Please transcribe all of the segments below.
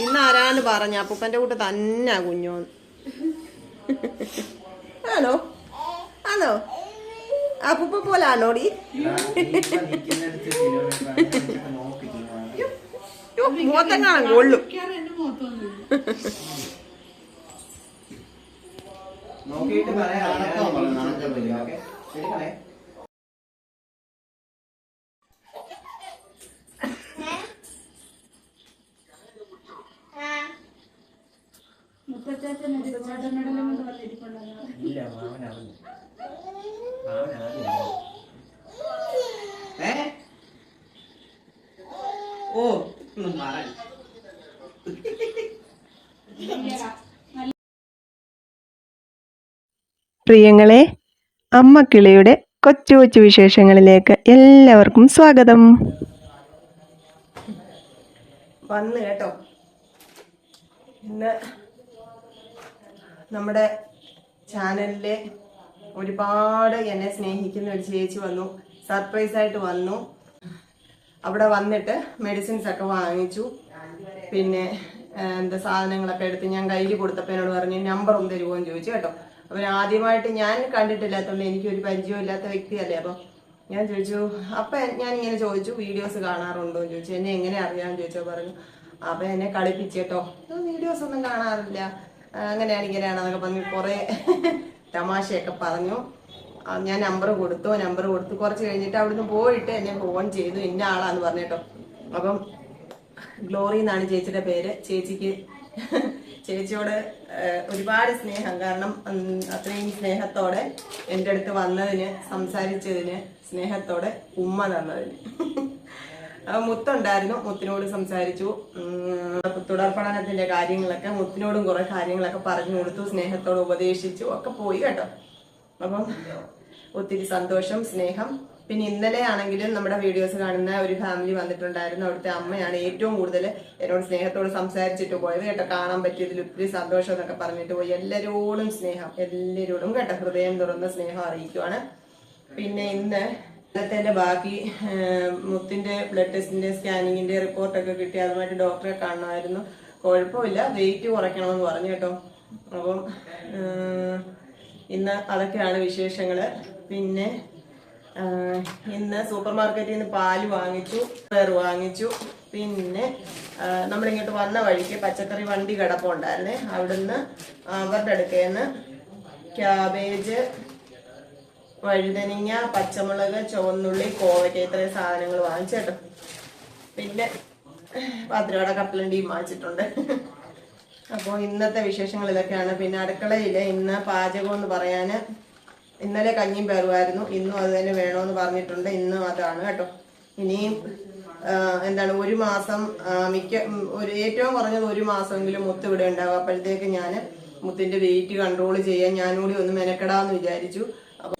ഇന്ന് ആരാന്ന് പറഞ്ഞ അപ്പൂപ്പന്റെ കൂട്ട് തന്നെ കുഞ്ഞോന്ന് ആണോ ആണോ അപ്പൂപ്പ പോലാണോടി മുഖത്തെങ്ങാണ് കൊള്ളു നോക്കിയിട്ട് പറയാം ഇല്ല മാമൻ അറിഞ്ഞു. ഏ? ഓ ഒന്ന് മാറി പ്രിയങ്ങളെ അമ്മ കിളിയുടെ കൊച്ചു കൊച്ചു വിശേഷങ്ങളിലേക്ക് എല്ലാവർക്കും സ്വാഗതം. വന്ന് കേട്ടോ. ഇന്ന് നമ്മുടെ ചാനലിലെ ഒരുപാട് എന്നെ സ്നേഹിക്കുന്ന ഒരു ചേച്ചി വന്നു. സർപ്രൈസ് ആയിട്ട് വന്നു. അവിടെ വന്നിട്ട് മെഡിസിൻസ് ഒക്കെ വാങ്ങിച്ചു. പിന്നെ എന്താ സാധനങ്ങളൊക്കെ എടുത്ത് ഞാൻ കയ്യിൽ കൊടുത്തപ്പോൾ എന്നോട് പറഞ്ഞു നമ്പർ ഒന്ന് തരുമോ എന്ന് ചോദിച്ചു കേട്ടോ. അപ്പം ആദ്യമായിട്ട് ഞാൻ കണ്ടിട്ടില്ലാത്തതുകൊണ്ട് എനിക്കൊരു പരിചയമില്ലാത്ത വ്യക്തിയല്ലേ അപ്പം ഞാൻ ചോദിച്ചു അപ്പം ഞാൻ ഇങ്ങനെ ചോദിച്ചു വീഡിയോസ് കാണാറുണ്ടോ? എന്ന് ചോദിച്ചു എന്നെ എങ്ങനെ അറിയാമെന്ന് ചോദിച്ചോ പറഞ്ഞു അപ്പം എന്നെ കളിപ്പിച്ചേട്ടോ വീഡിയോസ് ഒന്നും കാണാറില്ല. അങ്ങനെയാണ് ഇങ്ങനെയാണെന്നൊക്കെ പറഞ്ഞു കുറേ തമാശയൊക്കെ പറഞ്ഞു. ഞാൻ നമ്പർ കൊടുത്തു. നമ്പർ കൊടുത്തു കുറച്ച് കഴിഞ്ഞിട്ട് അവിടുന്ന് പോയിട്ട് എന്നെ ഫോൺ ചെയ്തു. ഇന്ന ആളാന്ന് പറഞ്ഞിട്ടോ അപ്പം ഗ്ലോറി എന്നാണ് ചേച്ചിയുടെ പേര്. ചേച്ചിക്ക് ചേച്ചിയോട് ഒരുപാട് സ്നേഹം. കാരണം അത്രയും സ്നേഹത്തോടെ എന്റെ അടുത്ത് വന്നതിന് സംസാരിച്ചതിന് സ്നേഹത്തോടെ ഉമ്മ തന്നതിന്. മുത്തുണ്ടായിരുന്നു. മുത്തിനോട് സംസാരിച്ചു. തുടർ പഠനത്തിന്റെ കാര്യങ്ങളൊക്കെ മുത്തിനോടും കുറെ കാര്യങ്ങളൊക്കെ പറഞ്ഞു കൊടുത്തു സ്നേഹത്തോട് ഉപദേശിച്ചു. ഒക്കെ പോയി കേട്ടോ. അപ്പം ഒത്തിരി സന്തോഷം സ്നേഹം. പിന്നെ ഇന്നലെ ആണെങ്കിലും നമ്മുടെ വീഡിയോസ് കാണുന്ന ഒരു ഫാമിലി വന്നിട്ടുണ്ടായിരുന്നു. അവിടുത്തെ അമ്മയാണ് ഏറ്റവും കൂടുതൽ എന്നോട് സ്നേഹത്തോട് സംസാരിച്ചിട്ട് പോയത് കേട്ടോ. കാണാൻ പറ്റിയതിൽ ഒത്തിരി സന്തോഷം എന്നൊക്കെ പറഞ്ഞിട്ട് പോയി. എല്ലാരോടും സ്നേഹം. എല്ലാരോടും കേട്ടോ. ഹൃദയം തുറന്ന സ്നേഹം അറിയിക്കുവാണ്. പിന്നെ ഇന്ന് ഇന്നത്തെ ബാക്കി മുത്തിന്റെ ബ്ലഡ് ടെസ്റ്റിന്റെ സ്കാനിങ്ങിന്റെ റിപ്പോർട്ടൊക്കെ കിട്ടി. അതുമായിട്ട് ഡോക്ടറെ കാണണമായിരുന്നു. കുഴപ്പമില്ല. വെയിറ്റ് കുറയ്ക്കണമെന്ന് പറഞ്ഞു കേട്ടോ. അപ്പം ഇന്ന് അതൊക്കെയാണ് വിശേഷങ്ങൾ പിന്നെ ഇന്ന് സൂപ്പർ മാർക്കറ്റിൽ നിന്ന് പാൽ വാങ്ങിച്ചു പേർ വാങ്ങിച്ചു. പിന്നെ നമ്മളിങ്ങോട്ട് വന്ന വഴിക്ക് പച്ചക്കറി വണ്ടി കിടപ്പുണ്ടായിരുന്നേ. അവിടുന്ന് അവരുടെ അടുക്കൽ നിന്ന് ക്യാബേജ് വഴുതനങ്ങ പച്ചമുളക് ചുവന്നുള്ളി കോവയ്ക്ക ഇത്രയും സാധനങ്ങൾ വാങ്ങിച്ചു കേട്ടോ. പിന്നെ പത്തിരയുടെ കപ്പലണ്ടിയും വാങ്ങിച്ചിട്ടുണ്ട്. അപ്പോൾ ഇന്നത്തെ വിശേഷങ്ങൾ ഇതൊക്കെയാണ് പിന്നെ അടുക്കളയിൽ ഇന്ന് പാചകം എന്ന് പറയാൻ ഇന്നലെ കഞ്ഞിയും പേറുമായിരുന്നു ഇന്നും അത് തന്നെ വേണമെന്ന് പറഞ്ഞിട്ടുണ്ട്. ഇന്നും അതാണ് കേട്ടോ. ഇനിയും എന്താണ് ഒരു മാസം മിക്ക ഒരു ഏറ്റവും കുറഞ്ഞത് ഒരു മാസമെങ്കിലും മുത്ത് ഇവിടെ ഉണ്ടാകും അപ്പോഴത്തേക്ക് ഞാൻ മുത്തിന്റെ വെയിറ്റ് കൺട്രോൾ ചെയ്യാൻ ഞാനും കൂടി ഒന്ന് മെനക്കെടാന്ന് വിചാരിച്ചു.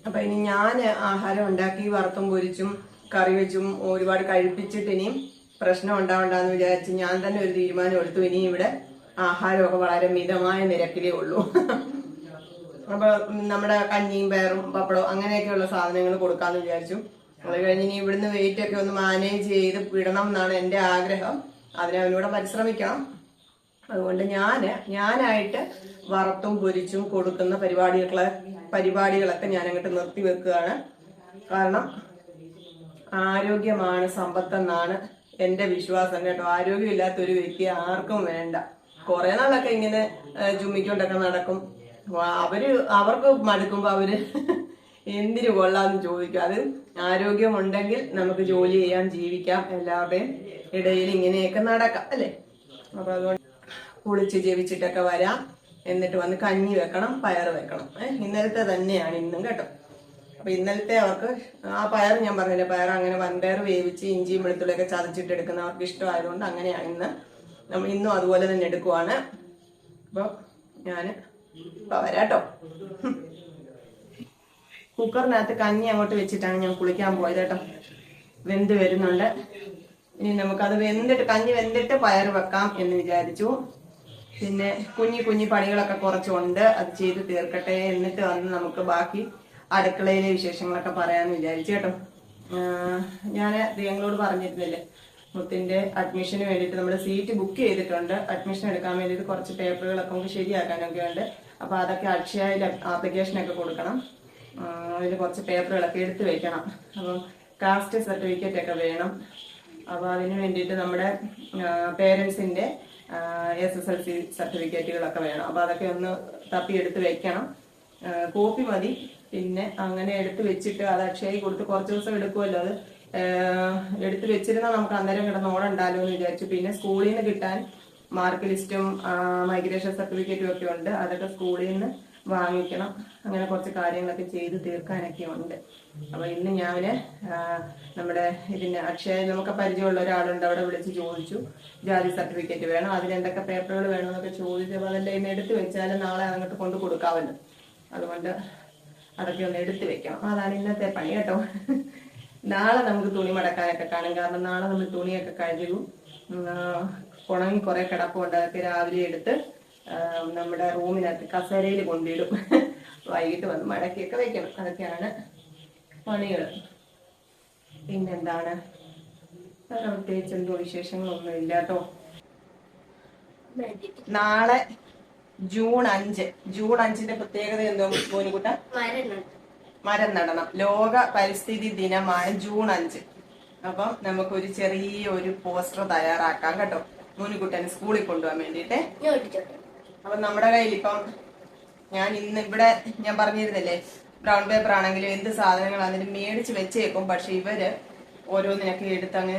അപ്പൊ ഇനി ഞാൻ ആഹാരം ഉണ്ടാക്കി വറുത്തും പൊരിച്ചും കറി വെച്ചും ഒരുപാട് കഴിപ്പിച്ചിട്ട് ഇനിയും പ്രശ്നം ഉണ്ടാവണ്ടെന്ന് വിചാരിച്ച് ഞാൻ തന്നെ ഒരു തീരുമാനം എടുത്തു. ഇനി ഇവിടെ ആഹാരമൊക്കെ വളരെ മിതമായ നിരക്കിലേ ഉള്ളൂ. അപ്പൊ നമ്മുടെ കഞ്ഞിയും പയറും പപ്പടവും അങ്ങനെയൊക്കെയുള്ള സാധനങ്ങൾ കൊടുക്കാന്ന് വിചാരിച്ചു. അത് കഴിഞ്ഞ് ഇനി ഇവിടുന്ന് വെയിറ്റ് ഒക്കെ ഒന്ന് മാനേജ് ചെയ്ത് വിടണം എന്നാണ് എന്റെ ആഗ്രഹം. അതിനെ പരിശ്രമിക്കണം. അതുകൊണ്ട് ഞാൻ ഞാനായിട്ട് വറുത്തും പൊരിച്ചും കൊടുക്കുന്ന പരിപാടികളെ പരിപാടികളൊക്കെ ഞാൻ അങ്ങോട്ട് നിർത്തി വെക്കുകയാണ്. കാരണം ആരോഗ്യമാണ് സമ്പത്തെന്നാണ് എന്റെ വിശ്വാസം കേട്ടോ. ആരോഗ്യമില്ലാത്ത ഒരു വ്യക്തി ആർക്കും വേണ്ട. കൊറേ നാളൊക്കെ ഇങ്ങനെ ചുമ്മിക്കൊണ്ടൊക്കെ നടക്കും. അവർ അവർക്ക് മടുക്കുമ്പോ അവർ എന്തിനു കൊള്ളാന്ന് ചോദിക്കും. അത് ആരോഗ്യമുണ്ടെങ്കിൽ നമുക്ക് ജോലി ചെയ്യാം ജീവിക്കാം. എല്ലാവരുടെയും ഇടയിൽ ഇങ്ങനെയൊക്കെ നടക്കാം അല്ലേ? അപ്പൊ അതുകൊണ്ട് കുളിച്ച് ജപിച്ചിട്ടൊക്കെ വരാം. എന്നിട്ട് വന്ന് കഞ്ഞി വെക്കണം പയർ വെക്കണം. ഇന്നലത്തെ തന്നെയാണ് ഇന്നും കേട്ടോ. അപ്പൊ ഇന്നലത്തെ അവർക്ക് ആ പയർ ഞാൻ പറഞ്ഞില്ലേ പയർ അങ്ങനെ വൻപയർ വേവിച്ച് ഇഞ്ചിയും വെളുത്തുള്ളിയൊക്കെ ചതച്ചിട്ട് എടുക്കുന്ന അവർക്ക് ഇഷ്ടമായതുകൊണ്ട് അങ്ങനെയാണ് ഇന്ന്. നമ്മൾ ഇന്നും അതുപോലെ തന്നെ എടുക്കുവാണ്. അപ്പൊ ഞാൻ ഇപ്പൊ വരാട്ടോ കുക്കറിനകത്ത് കഞ്ഞി അങ്ങോട്ട് വെച്ചിട്ടാണ് ഞാൻ കുളിക്കാൻ പോയത് കേട്ടോ. വെന്ത് വരുന്നുണ്ട്. ഇനി നമുക്കത് വെന്തിട്ട് കഞ്ഞി വെന്തിട്ട് പയർ വെക്കാം എന്ന് വിചാരിച്ചു. പിന്നെ കുഞ്ഞി കുഞ്ഞി പണികളൊക്കെ കുറച്ചുണ്ട്. അത് ചെയ്ത് തീർക്കട്ടെ എന്നിട്ട് വന്ന് നമുക്ക് ബാക്കി അടുക്കളയിലെ വിശേഷങ്ങളൊക്കെ പറയാമെന്ന് വിചാരിച്ചു കേട്ടോ. ഞാൻ ഞങ്ങളോട് പറഞ്ഞിരുന്നില്ലേ മുത്തിന്റെ അഡ്മിഷന് വേണ്ടിയിട്ട് നമ്മൾ സീറ്റ് ബുക്ക് ചെയ്തിട്ടുണ്ട്. അഡ്മിഷൻ എടുക്കാൻ വേണ്ടിയിട്ട് കുറച്ച് പേപ്പറുകളൊക്കെ നമുക്ക് ശരിയാക്കാനൊക്കെ ഉണ്ട്. അപ്പൊ അതൊക്കെ അക്ഷയയിൽ ആപ്ലിക്കേഷനൊക്കെ കൊടുക്കണം. അതിൽ കുറച്ച് പേപ്പറുകളൊക്കെ എടുത്തു വെക്കണം. അപ്പം കാസ്റ്റ് സർട്ടിഫിക്കറ്റ് ഒക്കെ വേണം. അപ്പോൾ അതിന് വേണ്ടിയിട്ട് നമ്മുടെ പേരൻസിന്റെ എസ് എസ് എൽ സി സർട്ടിഫിക്കറ്റുകളൊക്കെ വേണം. അപ്പോൾ അതൊക്കെ ഒന്ന് തപ്പി എടുത്ത് വെക്കണം. കോപ്പി മതി. പിന്നെ അങ്ങനെ എടുത്ത് വെച്ചിട്ട് അത് അക്ഷയയിൽ കൊടുത്ത് കുറച്ച് ദിവസം എടുക്കുമല്ലോ അത്. എടുത്ത് വെച്ചിരുന്നാൽ നമുക്ക് അന്നേരം കിടന്ന് ഓടണ്ടാലോ എന്ന് വിചാരിച്ചു. പിന്നെ സ്കൂളിൽ നിന്ന് കിട്ടാൻ മാർക്ക് ലിസ്റ്റും മൈഗ്രേഷൻ സർട്ടിഫിക്കറ്റും ഒക്കെ ഉണ്ട്. അതൊക്കെ സ്കൂളിൽ നിന്ന് വാങ്ങിക്കണം. അങ്ങനെ കുറച്ച് കാര്യങ്ങളൊക്കെ ചെയ്ത് തീർക്കാനൊക്കെ ഉണ്ട്. അപ്പൊ ഇന്ന് ആ, നമ്മുടെ ഇതിന് അക്ഷയ നമുക്ക് പരിചയമുള്ള ഒരാളുണ്ട്. അവിടെ വിളിച്ച് ചോദിച്ചു. ജാതി സർട്ടിഫിക്കറ്റ് വേണം? അതിന് എന്തൊക്കെ പേപ്പറുകൾ വേണമെന്നൊക്കെ ചോദിച്ചു. അപ്പൊ അതെല്ലാം ഇന്ന് എടുത്ത് വെച്ചാൽ നാളെ അങ്ങോട്ട് കൊണ്ട് കൊടുക്കാമല്ലോ. അതുകൊണ്ട് അതൊക്കെ ഒന്ന് എടുത്തു വെക്കണം. അതാണ് ഇന്നത്തെ പണി കേട്ടോ. നാളെ നമുക്ക് തുണി മടക്കാനൊക്കെ കാണും. കാരണം നാളെ നമ്മൾ തുണിയൊക്കെ കഴുകും. ഉണങ്ങി കുറെ കിടപ്പുണ്ട്. അതൊക്കെ രാവിലെ എടുത്ത് നമ്മുടെ റൂമിനകത്ത് കസേരയിൽ കൊണ്ടിടും വൈകിട്ട് വന്ന് മടക്കിയൊക്കെ വെക്കണം. അതൊക്കെയാണ് പണികൾ പിന്നെന്താണ്? വേറെ പ്രത്യേകിച്ച് എന്തോ വിശേഷങ്ങളൊന്നും ഇല്ലാട്ടോ നാളെ ജൂൺ അഞ്ച്. ജൂൺ അഞ്ചിന്റെ പ്രത്യേകത എന്തോ മോനിക്കുട്ട മരം നടണം. ലോക പരിസ്ഥിതി ദിനമാണ് ജൂൺ അഞ്ച്. അപ്പം നമുക്കൊരു ചെറിയ ഒരു പോസ്റ്റർ തയ്യാറാക്കാം കേട്ടോ. മോനിക്കുട്ടന് സ്കൂളിൽ കൊണ്ടുപോകാൻ വേണ്ടിയിട്ട്. അപ്പൊ നമ്മുടെ കയ്യിൽ ഇപ്പം ഞാൻ ഇന്ന് ഇവിടെ ഞാൻ പറഞ്ഞിരുന്നില്ലേ ബ്രൗൺ പേപ്പർ ആണെങ്കിലും എന്ത് സാധനങ്ങൾ അതിന് മേടിച്ച് വെച്ചേക്കും. പക്ഷെ ഇവർ ഓരോന്നിനൊക്കെ എടുത്തങ്ങ്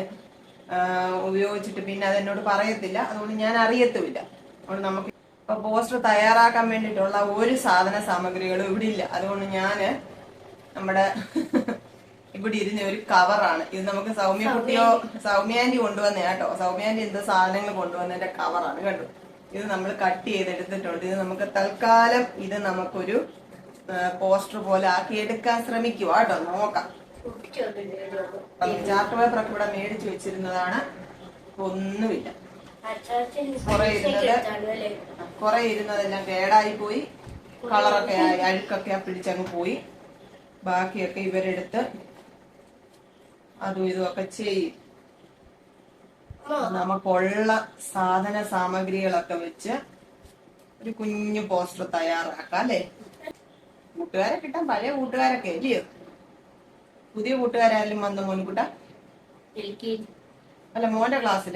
ഉപയോഗിച്ചിട്ട് പിന്നെ അതെന്നോട് പറയത്തില്ല. അതുകൊണ്ട് ഞാൻ അറിയത്തുമില്ല. അതുകൊണ്ട് നമുക്ക് ഇപ്പൊ പോസ്റ്റർ തയ്യാറാക്കാൻ വേണ്ടിയിട്ടുള്ള ഒരു സാധന സാമഗ്രികളും ഇവിടെ ഇല്ല. അതുകൊണ്ട് ഞാൻ നമ്മുടെ ഇവിടെ ഇരുന്ന ഒരു കവറാണ്. ഇത് നമുക്ക് സൗമ്യ കുട്ടിയോ സൗമ്യ ആന്റി കൊണ്ടുവന്ന കേട്ടോ സൗമ്യ എന്തോ എന്ത് സാധനങ്ങൾ കൊണ്ടുവന്നതിന്റെ കവറാണ്. കേട്ടോ ഇത് നമ്മൾ കട്ട് ചെയ്തെടുത്തിട്ടുണ്ട്. ഇത് നമുക്ക് തൽക്കാലം ഇത് നമുക്കൊരു പോസ്റ്റർ പോലെ ആക്കി എടുക്കാൻ ശ്രമിക്കുക കേട്ടോ. നോക്കാം. ചാർട്ട് പേപ്പറൊക്കെ ഇവിടെ മേടിച്ചു വെച്ചിരുന്നതാണ്. ഒന്നുമില്ല. കുറെ ഇരുന്നത് കുറെ ഇരുന്നതെല്ലാം കേടായി പോയി. കളറൊക്കെ ആയി അഴുക്കൊക്കെ പിടിച്ചങ്ങ് പോയി. ബാക്കിയൊക്കെ ഇവരെടുത്ത് അതും ഇതും ഒക്കെ ചെയ്യും. നമുക്കുള്ള സാധന സാമഗ്രികളൊക്കെ വെച്ച് ഒരു കുഞ്ഞു പോസ്റ്റർ തയ്യാറാക്കാം അല്ലേ? കൂട്ടുകാരെ കിട്ടാൻ പഴയ കൂട്ടുകാരൊക്കെ അല്ലയോ പുതിയ കൂട്ടുകാരായാലും വന്ന മോൻകുട്ട അല്ല മോന്റെ ക്ലാസ്സിൽ.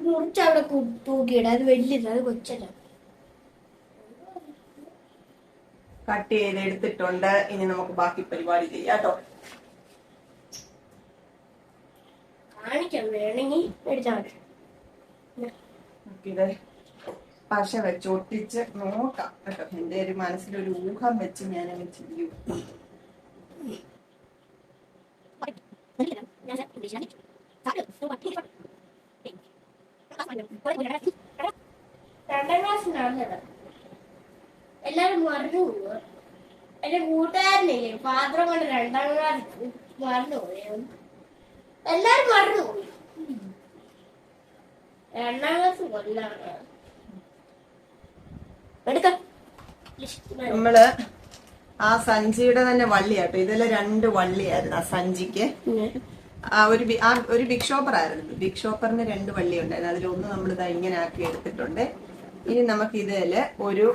മുറിച്ച് അവിടെ കു- തൂക്കിയിടാം അത് വലിയത് അത് കൊച്ചല്ല. കട്ട് ചെയ്ത് എടുത്തിട്ടുണ്ട് ഇനി നമുക്ക് ബാക്കി പരിപാടി ചെയ്യാം കേട്ടോ. കാണിക്കാം. വേണമെങ്കിൽ മേടിച്ചാൽ മതി. ഇത്. പശ വെച്ച് ഒട്ടിച്ച് നോക്കാം കേട്ടോ. എന്റെ ഒരു മനസ്സിലൊരു ഊഹം വെച്ച് ഞാൻ ചെയ്യും രണ്ടാം ക്ലാസ്സിനാണ് എല്ലാരും മറന്നു എന്റെ കൂട്ടുകാരനില്ലേ പാത്രം കൊണ്ട് രണ്ടാം ക്ലാസ് മറന്നു പോയോ? എല്ലാരും മറന്നു പോയി രണ്ടാം ക്ലാസ് കൊല്ലാണ് എടുക്കാം നമ്മൾ ആ സഞ്ചിയുടെ തന്നെ വള്ളിയാട്ടോ. ഇതെല്ലാം രണ്ട് വള്ളിയായിരുന്നു ആ സഞ്ചിക്ക്. ആ ഒരു ആ ഒരു ബിഗ് ഷോപ്പർ ആയിരുന്നു ബിഗ് ഷോപ്പറിന് രണ്ട് വള്ളി ഉണ്ടായിരുന്നു അതിലൊന്ന് നമ്മൾ ഇതാ ഇങ്ങനെ ആക്കി എടുത്തിട്ടുണ്ട്. ഇനി നമുക്ക് ഇതിൽ ഒരു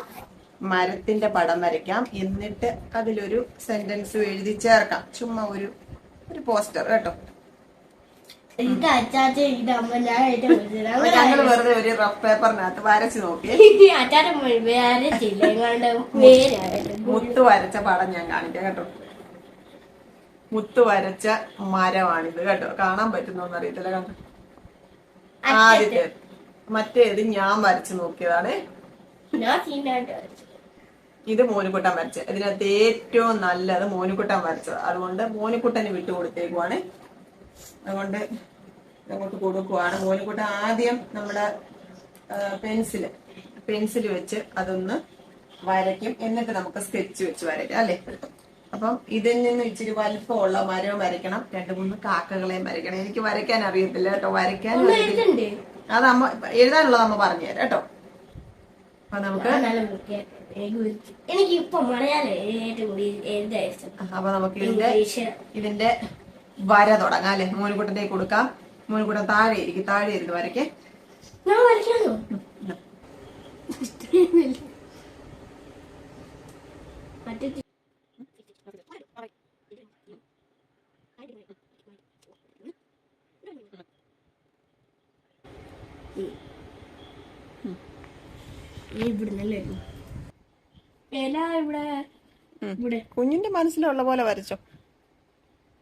മരത്തിന്റെ പടം വരയ്ക്കാം. എന്നിട്ട് അതിലൊരു സെന്റൻസ് എഴുതി ചേർക്കാം. ചുമ്മാ ഒരു ഒരു പോസ്റ്റർ കേട്ടോ. ഇത് അച്ചാച്ച ഇത് അമ്മ ഞാൻ അപ്പൊ ഞങ്ങൾ വെറുതെ ഒരു റഫ് പേപ്പറിനകത്ത് വരച്ചു നോക്കി. ചെയ്യില്ല എങ്ങാണ്ട് പേരായിരുന്നു മുത്ത് വരച്ച പടം ഞാൻ കാണിക്കാം കേട്ടോ. മുത്ത് വരച്ച മരമാണിത് കേട്ടോ. കാണാൻ പറ്റുന്നോന്ന് അറിയത്തില്ല കണ്ടോ ആദ്യത്തെ. മറ്റേത് ഞാൻ വരച്ചു നോക്കിയതാണ്. ഇത് മോനുകുട്ടൻ വരച്ച. ഇതിനകത്ത് ഏറ്റവും നല്ലത് മോനുകുട്ടൻ വരച്ചത്. അതുകൊണ്ട് മോനുകുട്ടന് വിട്ടു കൊടുത്തേക്കുവാണ് അതുകൊണ്ട് അങ്ങോട്ട് കൊടുക്കുവാണ്. മോനിക്കൂട്ട് ആദ്യം നമ്മുടെ പെൻസിൽ പെൻസിൽ വെച്ച് അതൊന്ന് വരയ്ക്കും. എന്നിട്ട് നമുക്ക് സ്കെച്ച് വെച്ച് വരയ്ക്കാം അല്ലേ? അപ്പം ഇതിൽ നിന്ന് ഇച്ചിരി വലിപ്പമുള്ള മരവും വരയ്ക്കണം. രണ്ട് മൂന്ന് കാക്കകളെയും വരയ്ക്കണം. എനിക്ക് വരയ്ക്കാൻ അറിയത്തില്ല കേട്ടോ. വരയ്ക്കാൻ അത് അമ്മ എഴുതാനുള്ളത് അമ്മ പറഞ്ഞു തരാം കേട്ടോ. അപ്പൊ നമുക്ക്. എനിക്ക് അപ്പൊ നമുക്ക് ഇതിന്റെ ഇതിന്റെ വര തുടങ്ങാം അല്ലെ? മോനുകുട്ടന്റെ കൊടുക്കാം. മോനുകുട്ടൻ താഴെ ഇരിക്കും താഴെ ഇരുന്ന് വരയ്ക്കേ. ഇവിടുന്നല്ലേ? ഇല ഇവിടെ. കുഞ്ഞിന്റെ മനസ്സിലുള്ള പോലെ വരച്ചോ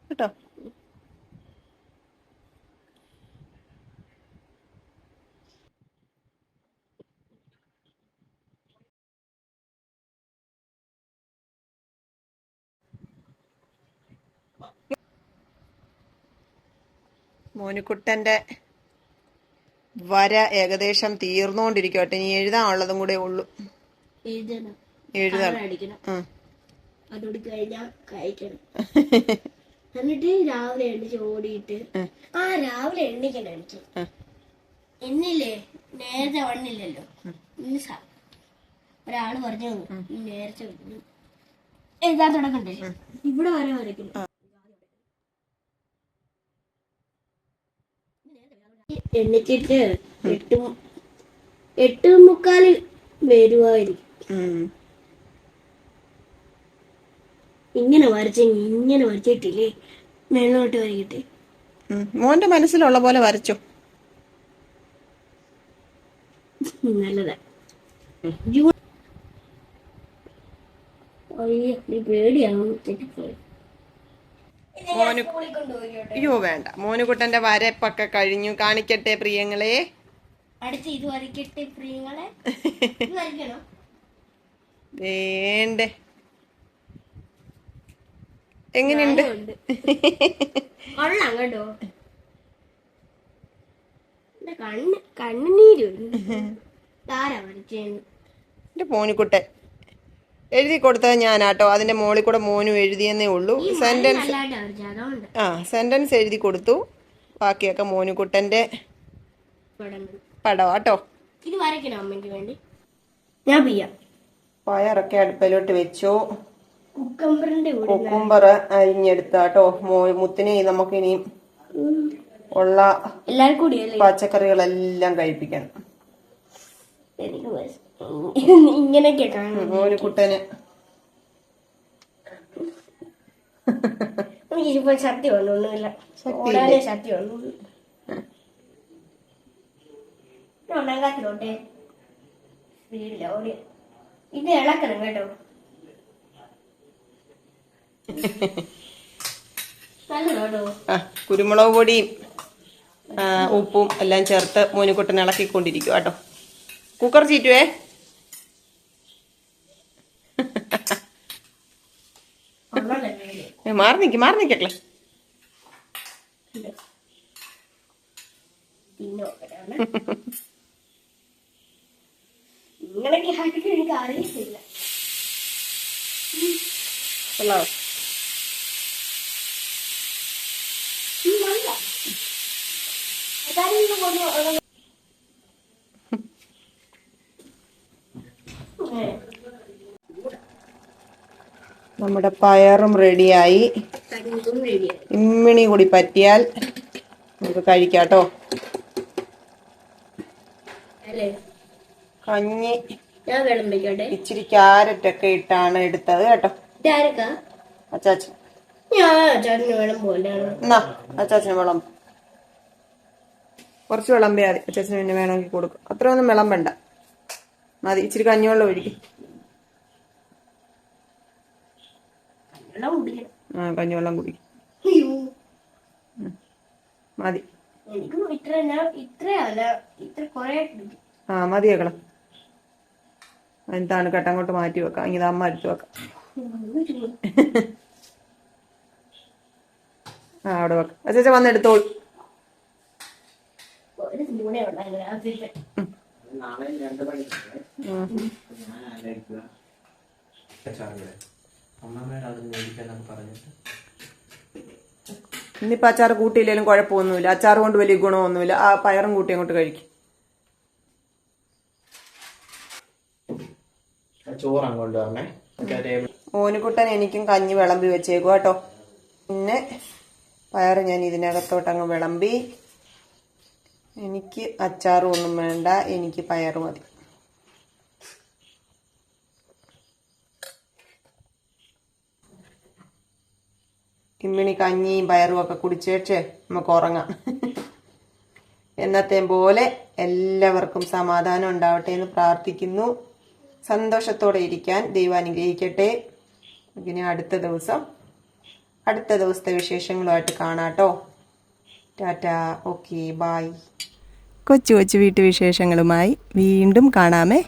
കേട്ടോ മോനുക്കുട്ടന്റെ വര ഏകദേശം തീർന്നുകൊണ്ടിരിക്കട്ടെ ഇനി എഴുതാനുള്ളതും കൂടെ ഉള്ളു. എഴുതണം. എന്നിട്ട് രാവിലെ എണ്ണിച്ച് ഓടിയിട്ട് ആ. രാവിലെ എണ്ണിക്കണം എനിക്ക്. എന്നില്ലേ? നേരത്തെ വണ്ണില്ലല്ലോ ഒരാൾ പറഞ്ഞു "നീ നേരത്തെ വന്നു." എഴുതാൻ തുടങ്ങണ്ടേ ഇവിടെ വരെ വരയ്ക്കണം എണ്ണിച്ചിട്ട് എട്ട് എട്ട് മുക്കാൽ വരുമായിരിക്കും ഉം. ഇങ്ങനെ വരച്ചെങ്കിൽ ഇങ്ങനെ വരച്ചിട്ടില്ലേ? മേളോട്ട് വരയ്ക്കട്ടെ. മോന്റെ മനസ്സിലുള്ള പോലെ വരച്ചോ. നല്ലതാ. പേടിയാവും തെറ്റിപ്പോയി. മോന് അയ്യോ വേണ്ട. മോനുകുട്ടന്റെ വരപ്പൊക്കെ കഴിഞ്ഞു. കാണിക്കട്ടെ പ്രിയങ്ങളെ. അടുത്ത് ഇത് വരയ്ക്കട്ടെ പ്രിയങ്ങളെ. ഇത് വരയ്ക്കണോ. വേണ്ടേ. എങ്ങനെയുണ്ട്. കൊള്ളാം കേട്ടോ. കണ്ണ് കണ്ണുനീര് വരച്ചേന്ന്? എന്റെ മോനുകുട്ടൻ. എഴുതി കൊടുത്തത് ഞാനാട്ടോ. അതിന്റെ മോളിൽ കൂടെ മോനും എഴുതിയെന്നേ ഉള്ളൂ. സെന്റൻസ് ആ സെന്റൻസ് എഴുതി കൊടുത്തു. ബാക്കിയൊക്കെ മോനുകുട്ടന്റെ പടം പടവാട്ടോ പയറൊക്കെ അടുപ്പിലോട്ട് വെച്ചു. കുക്കുംബർ അരിഞ്ഞെടുത്താട്ടോ. മോ മുത്തിനെ നമുക്ക് ഇനിയും ഉള്ള എല്ലാരും കൂടിയല്ലേ പച്ചക്കറികളെല്ലാം കഴിപ്പിക്കണം. ഇങ്ങനെയൊക്കെ കാണും മോനുകുട്ടന് എനിക്കിപ്പോ ശക്തി വന്നൊന്നുമില്ല ശക്തിയില്ലേ? ഓടാനേ ശക്തി ഒന്നാം ക്ലാസ്സിലോട്ടെ സ്പീഡില്ല ഓടി ഇത് ഇളക്കണം കേട്ടോ. കുരുമുളക് പൊടിയും ഉപ്പും എല്ലാം ചേർത്ത് മോനുകുട്ടൻ ഇളക്കിക്കൊണ്ടിരിക്കും കേട്ടോ. കുക്കർ ചീറ്റുവേ മാറി നിക്ക് മാറി നിക്കക്കളെ നമ്മുടെ പയറും റെഡിയായി ഇമ്മിണി കൂടി പറ്റിയാൽ നമുക്ക് കഴിക്കാട്ടോ. കഞ്ഞി. ഞാൻ ക്യാരറ്റ് ഒക്കെ ഇച്ചിരി ഇട്ടാണ് എടുത്തത് കേട്ടോ. അച്ചാച്ചൻ. അച്ചാച്ചന് വിളം കുറച്ച് വിളമ്പിയാൽ മതി. അച്ചാച്ചന് പിന്നെ വേണമെങ്കിൽ കൊടുക്കും. അത്രയൊന്നും വിളമ്പണ്ട. മതി ഇച്ചിരി കഞ്ഞിവെള്ളം ഒഴിക്കും വെള്ളം കുടിക്കണം ആ കഞ്ഞിവെള്ളം കുടിക്കും മതി. ആ ആ മതിയേക്കണം എന്താണ് കെട്ടങ്ങോട്ട് മാറ്റി വെക്കാം. ഇങ്ങനെ അമ്മ അരിച്ചു വെക്കാം. ആ അവിടെ വെക്കാം. അച്ഛ വന്നെടുത്തോളൂ നാളെ രണ്ട് മണിക്ക് അത് മേടിക്കാന്നൊക്കെ പറഞ്ഞിട്ട്. ഇന്നിപ്പോ അച്ചാർ കൂട്ടിയില്ലെങ്കിലും കുഴപ്പമൊന്നുമില്ല. അച്ചാർ കൊണ്ട് വലിയ ഗുണമൊന്നുമില്ല. ആ പയറും കൂട്ടി അങ്ങോട്ട് കഴിക്കും. ചോറ് അങ്ങോട്ട് ഓനുകുട്ടൻ എനിക്കും കഞ്ഞി വിളമ്പി വെച്ചേക്കും കേട്ടോ. പിന്നെ പയർ ഞാൻ ഇതിനകത്തോട്ട് അങ്ങ് വിളമ്പി. എനിക്ക് അച്ചാറും ഒന്നും വേണ്ട. എനിക്ക് പയർ മതി. ഇമ്മിണി കഞ്ഞിയും പയറും ഒക്കെ കുടിച്ചേച്ച് നമുക്ക് ഉറങ്ങാം. എന്നത്തെയും പോലെ എല്ലാവർക്കും സമാധാനം ഉണ്ടാവട്ടെ എന്ന് പ്രാർത്ഥിക്കുന്നു. സന്തോഷത്തോടെ ഇരിക്കാൻ ദൈവം അനുഗ്രഹിക്കട്ടെ. ഇനി അടുത്ത ദിവസം അടുത്ത ദിവസത്തെ വിശേഷങ്ങളുമായിട്ട് കാണാട്ടോ. ടാറ്റ ഓക്കെ ബായ് കൊച്ചു കൊച്ചു വീട്ടുവിശേഷങ്ങളുമായി വീണ്ടും കാണാമേ.